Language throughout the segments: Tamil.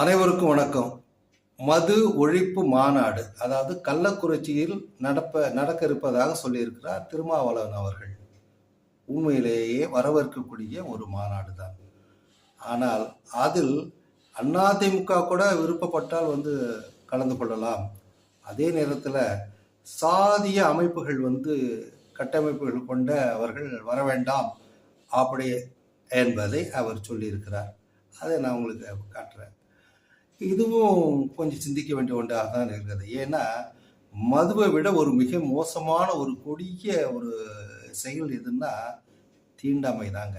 அனைவருக்கும் வணக்கம். மது ஒழிப்பு மாநாடு அதாவது கள்ளக்குறிச்சியில் நடப்ப நடக்க இருப்பதாக சொல்லியிருக்கிறார் திருமாவளவன் அவர்கள். உண்மையிலேயே வரவேற்கக்கூடிய ஒரு மாநாடு தான் ஆனால் அதில் அதிமுக கூட விருப்பப்பட்டால் வந்து கலந்து கொள்ளலாம். அதே நேரத்தில் சாதிய அமைப்புகள் வந்து கட்டமைப்புகள் கொண்ட அவர்கள் வர வேண்டாம் அப்படி என்பதை அவர் சொல்லியிருக்கிறார். அதை நான் உங்களுக்கு காட்டுறேன். இதுவும் கொஞ்சம் சிந்திக்க வேண்டிய ஒன்றாக தான் இருக்கிறது. ஏன்னா மதுவை விட ஒரு மிக மோசமான ஒரு கொடிய ஒரு செயல் எதுன்னா தீண்டாமை தாங்க.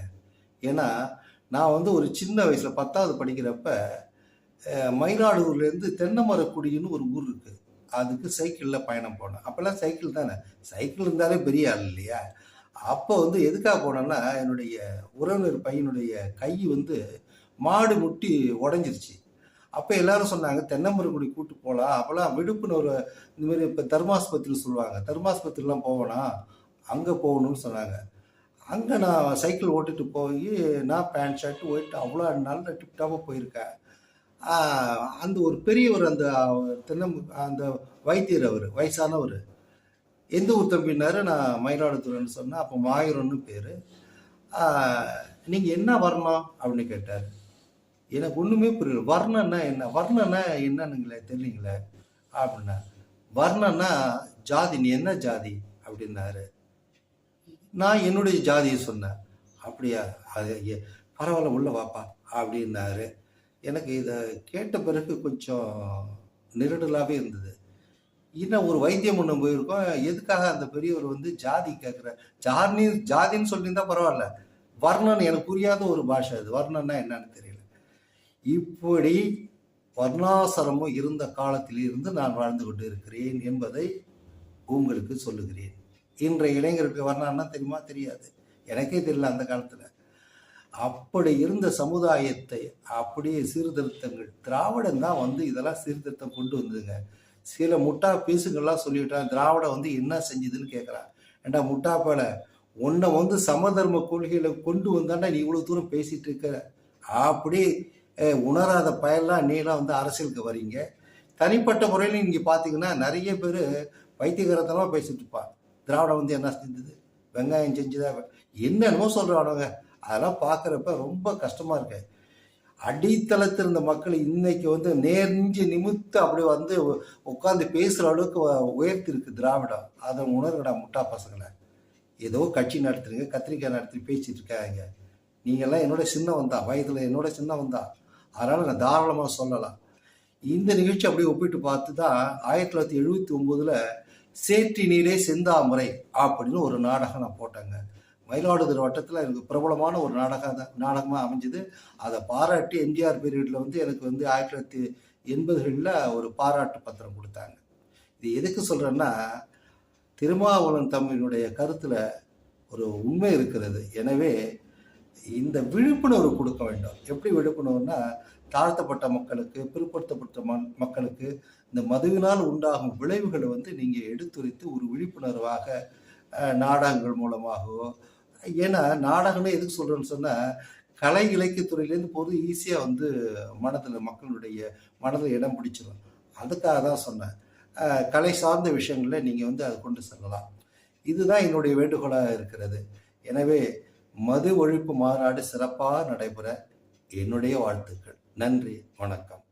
ஏன்னா நான் வந்து ஒரு சின்ன வயசில் பத்தாவது படிக்கிறப்ப மயிலாடுதுறையிலேருந்து தென்னமரக்குடின்னு ஒரு ஊர் இருக்குது அதுக்கு சைக்கிளில் பயணம் போனேன். அப்போல்லாம் சைக்கிள் தானே? சைக்கிள் இருந்தாலே பெரிய ஆள் இல்லையா? அப்போ வந்து எதுக்காக போனேன்னா என்னுடைய உறவினர் பையனுடைய கை வந்து மாடு முட்டி உடஞ்சிருச்சு. அப்போ எல்லாரும் சொன்னாங்க தென்னமரக்குடி கூட்டு போகலாம் அப்போல்லாம் விடுப்புன்னு இந்த மாதிரி இப்போ தர்மாஸ்பத்திரின்னு சொல்லுவாங்க. தர்மாஸ்பத்திரிலாம் போவேனா அங்கே போகணும்னு சொன்னாங்க. அங்கே நான் சைக்கிள் ஓட்டிட்டு போய் நான் பேண்ட் ஷர்ட் ஒயிட் அவ்வளோ நல்ல டிப்டாப்பாக போயிருக்கேன். அந்த ஒரு பெரியவர் அந்த தென்னம் அந்த வைத்தியர் அவர் வயசானவர். எந்த ஊர் தம்பினாரு நான் மயிலாடுதுறைன்னு சொன்னேன். அப்போ மாயூரன்னு பேர். நீங்கள் என்ன வரணும்? அப்படின்னு கேட்டார். எனக்கு ஒன்றுமே புரியல. வர்ணன்னா என்ன? வர்ணன்னா என்னன்னுங்களே தெரியலீங்களே? அப்படின்னா வர்ணன்னா ஜாதி நீ என்ன ஜாதி? அப்படின்னாரு. நான் என்னுடைய ஜாதியை சொன்னேன். அப்படியா? அது பரவாயில்ல உள்ள வாப்பா. அப்படின்னாரு. எனக்கு இதை கேட்ட பிறகு கொஞ்சம் நெருடலாகவே இருந்தது. இன்னும் ஒரு வைத்தியம் ஒன்று போயிருக்கோம். எதுக்காக அந்த பெரியவர் வந்து ஜாதி கேட்குற ஜாதி ஜாதின்னு சொல்லியிருந்தா பரவாயில்ல. வர்ணன் எனக்கு புரியாத ஒரு பாஷை அது. வர்ணன்னா என்னன்னு தெரியும் இப்படி வர்ணாசிரமம் இருந்த காலத்திலிருந்து நான் வாழ்ந்து கொண்டு இருக்கிறேன் என்பதை உங்களுக்கு சொல்லுகிறேன். இன்றைய இளைஞருக்கு வர்ணான்னா தெரியுமா? தெரியாது. எனக்கே தெரியல அந்த காலத்தில். அப்படி இருந்த சமுதாயத்தை அப்படியே சீர்திருத்தங்கள் திராவிடம் தான் வந்து இதெல்லாம் சீர்திருத்தம் கொண்டு வந்ததுங்க. சில முட்டா பீசுங்கள்லாம் சொல்லிவிட்டான் திராவிடம் வந்து என்ன செஞ்சுதுன்னு கேட்குறான் ஏண்டா முட்டா போல உன்னை வந்து சமதர்ம கொள்கையில கொண்டு வந்தாண்டா நீ இவ்வளோ தூரம் பேசிட்டு இருக்கிற அப்படி உணராத பயலாம் நீலாம் வந்து அரசியலுக்கு வரீங்க. தனிப்பட்ட முறையில் இங்கே பார்த்தீங்கன்னா நிறைய பேர் வைத்தியகரத்தனமாக பேசிட்டு திராவிடம் வந்து என்ன செஞ்சது? வெங்காயம் செஞ்சுதா? என்னென்னமோ சொல்கிறானுங்க அதெல்லாம் பார்க்குறப்ப ரொம்ப கஷ்டமாக இருக்கு. அடித்தளத்தில் இருந்த மக்கள் இன்னைக்கு வந்து நேர்ந்து நிமித்து அப்படியே வந்து உட்காந்து பேசுகிற அளவுக்கு உயர்த்தி இருக்கு திராவிடம். அதை உணர்கடா முட்டா பசங்களை. ஏதோ கட்சி நடத்துறீங்க கத்திரிக்காய் நடத்தி பேசிட்டு இருக்காங்க. நீங்கள்லாம் என்னோட சின்ன வந்தா வயதில் என்னோட சின்ன வந்தா. அதனால் நான் தாராளமாக சொல்லலாம். இந்த நிகழ்ச்சி அப்படியே ஒப்பிட்டு பார்த்து தான் ஆயிரத்தி தொள்ளாயிரத்தி எழுபத்தி ஒம்போதில் சேற்றி நீரே செந்தாமரை அப்படின்னு ஒரு நாடகம் நான் போட்டேங்க. மயிலாடுதுறை வட்டத்தில் எனக்கு பிரபலமான ஒரு நாடகம் தான் நாடகமாக அமைஞ்சது. அதை பாராட்டி எம்ஜிஆர் பீரியடில் வந்து எனக்கு வந்து ஆயிரத்தி தொள்ளாயிரத்தி எண்பதுகளில் ஒரு பாராட்டு பத்திரம் கொடுத்தாங்க. இது எதுக்கு சொல்கிறேன்னா திருமாவளவன் தம்பியினுடைய கருத்தில் ஒரு உண்மை இருக்கிறது. எனவே இந்த விழிப்புணர்வு கொடுக்க வேண்டும். எப்படி விழிப்புணர்வுனா தாழ்த்தப்பட்ட மக்களுக்கு பிற்படுத்தப்பட்ட மக்களுக்கு இந்த மதுவினால் உண்டாகும் விளைவுகளை வந்து நீங்கள் எடுத்துரைத்து ஒரு விழிப்புணர்வாக நாடகங்கள் மூலமாகவோ ஏன்னா நாடகம்னு எதுக்கு சொல்கிறேன்னு சொன்னால் கலை இலக்கியத்துறையிலேருந்து பொது ஈஸியாக வந்து மனதில் மக்களுடைய மனதில் இடம் பிடிச்சிடும் அதுக்காக தான் சொன்னேன். கலை சார்ந்த விஷயங்களில் நீங்கள் வந்து அதை கொண்டு செல்லலாம். இதுதான் என்னுடைய வேண்டுகோளாக இருக்கிறது. எனவே மது ஒழிப்பு மாநாடு சிறப்பாக நடைபெற என்னுடைய வாழ்த்துக்கள். நன்றி வணக்கம்.